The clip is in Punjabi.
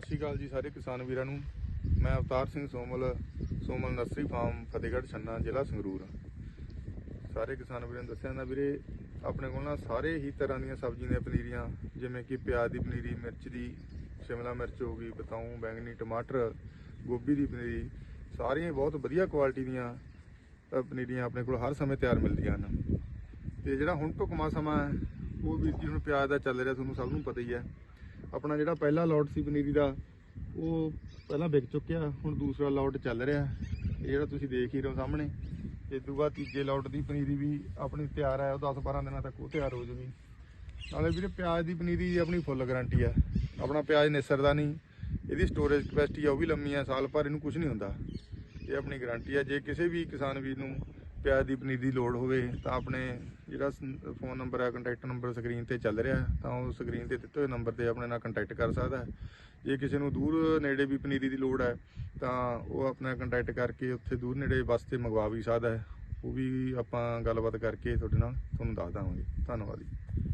ਸਤਿ ਸ਼੍ਰੀ ਅਕਾਲ ਜੀ ਸਾਰੇ ਕਿਸਾਨ ਵੀਰਾਂ ਨੂੰ। ਮੈਂ ਅਵਤਾਰ ਸਿੰਘ ਸੋਮਲ ਸੋਮਲ ਨਰਸਰੀ ਫਾਰਮ, ਫਤਿਹਗੜ੍ਹ ਛੰਨਾ, ਜ਼ਿਲ੍ਹਾ ਸੰਗਰੂਰ। ਸਾਰੇ ਕਿਸਾਨ ਵੀਰਾਂ ਨੂੰ ਦੱਸਿਆ ਨਾ ਵੀਰੇ, ਆਪਣੇ ਕੋਲ ਨਾ ਸਾਰੇ ਹੀ ਤਰ੍ਹਾਂ ਦੀਆਂ ਸਬਜ਼ੀਆਂ ਦੀਆਂ ਪਨੀਰੀਆਂ, ਜਿਵੇਂ ਕਿ ਪਿਆਜ਼ ਦੀ ਪਨੀਰੀ, ਮਿਰਚ ਦੀ, ਸ਼ਿਮਲਾ ਮਿਰਚ ਹੋ ਗਈ, ਬਤਾਊ, ਬੈਂਗਣੀ, ਟਮਾਟਰ, ਗੋਭੀ ਦੀ ਪਨੀਰੀ, ਸਾਰੀਆਂ ਹੀ ਬਹੁਤ ਵਧੀਆ ਕੁਆਲਿਟੀ ਦੀਆਂ ਪਨੀਰੀਆਂ ਆਪਣੇ ਕੋਲ ਹਰ ਸਮੇਂ ਤਿਆਰ ਮਿਲਦੀਆਂ ਹਨ। ਤੇ ਜਿਹੜਾ ਹੁਣ ਢੁਕਮਾ ਸਮਾਂ ਹੈ, ਉਹ ਵੀਰ ਜੀ ਹੁਣ ਪਿਆਜ਼ ਦਾ ਚੱਲ ਰਿਹਾ, ਤੁਹਾਨੂੰ ਸਭ ਨੂੰ ਪਤਾ ਹੀ ਹੈ। ਆਪਣਾ ਜਿਹੜਾ ਪਹਿਲਾ ਲੋਟ ਸੀ ਪਨੀਰੀ ਦਾ, ਉਹ ਪਹਿਲਾਂ ਵਿਕ ਚੁੱਕਿਆ, ਹੁਣ ਦੂਸਰਾ ਲੋਟ ਚੱਲ ਰਿਹਾ। ਇਹ ਜਿਹੜਾ ਤੁਸੀਂ ਦੇਖ ਹੀ ਰਹੇ ਹੋ ਸਾਹਮਣੇ ਇਸ ਤੋਂ ਬਾਅਦ ਤੀਜੇ ਲੋਟ ਦੀ ਪਨੀਰੀ ਵੀ ਆਪਣੀ ਤਿਆਰ ਹੈ, ਉਹ 10-12 ਦਿਨਾਂ ਤੱਕ ਉਹ ਤਿਆਰ ਹੋ ਜੂਗੀ। ਨਾਲੇ ਵੀਰੇ ਪਿਆਜ਼ ਦੀ ਪਨੀਰੀ ਆਪਣੀ ਫੁੱਲ ਗਾਰੰਟੀ ਹੈ। ਆਪਣਾ ਪਿਆਜ਼ ਨਿਸਰਦਾ ਨਹੀਂ, ਇਹਦੀ ਸਟੋਰੇਜ ਕਪੈਸਿਟੀ ਆ, ਉਹ ਵੀ ਲੰਮੀ ਹੈ, ਸਾਲ ਭਰ ਇਹਨੂੰ ਕੁਝ ਨਹੀਂ ਹੁੰਦਾ। ਇਹ ਆਪਣੀ ਗਾਰੰਟੀ ਹੈ। ਜੇ ਕਿਸੇ ਵੀ ਕਿਸਾਨ ਵੀਰ ਨੂੰ ਪਿਆਜ਼ ਦੀ ਪਨੀਰ ਦੀ ਲੋੜ ਹੋਵੇ ਤਾਂ ਆਪਣੇ ਜਿਹੜਾ ਫੋਨ ਨੰਬਰ ਹੈ ਕੰਟੈਕਟ ਨੰਬਰ ਸਕਰੀਨ ਤੇ ਚੱਲ ਰਿਹਾ, ਤਾਂ ਉਹ ਸਕਰੀਨ ਤੇ ਦਿੱਤੇ ਹੋਏ ਨੰਬਰ ਤੇ ਆਪਣੇ ਨਾਲ ਕੰਟੈਕਟ ਕਰ ਸਕਦਾ। ਜੇ ਕਿਸੇ ਨੂੰ ਦੂਰ ਨੇੜੇ ਵੀ ਪਨੀਰੀ ਦੀ ਲੋੜ ਹੈ, ਤਾਂ ਉਹ ਆਪਣਾ ਕੰਟੈਕਟ ਕਰਕੇ ਉੱਥੇ ਦੂਰ ਨੇੜੇ ਵਾਸਤੇ ਮੰਗਵਾ ਵੀ ਸਕਦਾ ਹੈ। ਉਹ ਵੀ ਆਪਾਂ ਗੱਲਬਾਤ ਕਰਕੇ ਤੁਹਾਡੇ ਨਾਲ ਤੁਹਾਨੂੰ ਦੱਸ ਦਾਂਗੇ। ਧੰਨਵਾਦ ਜੀ।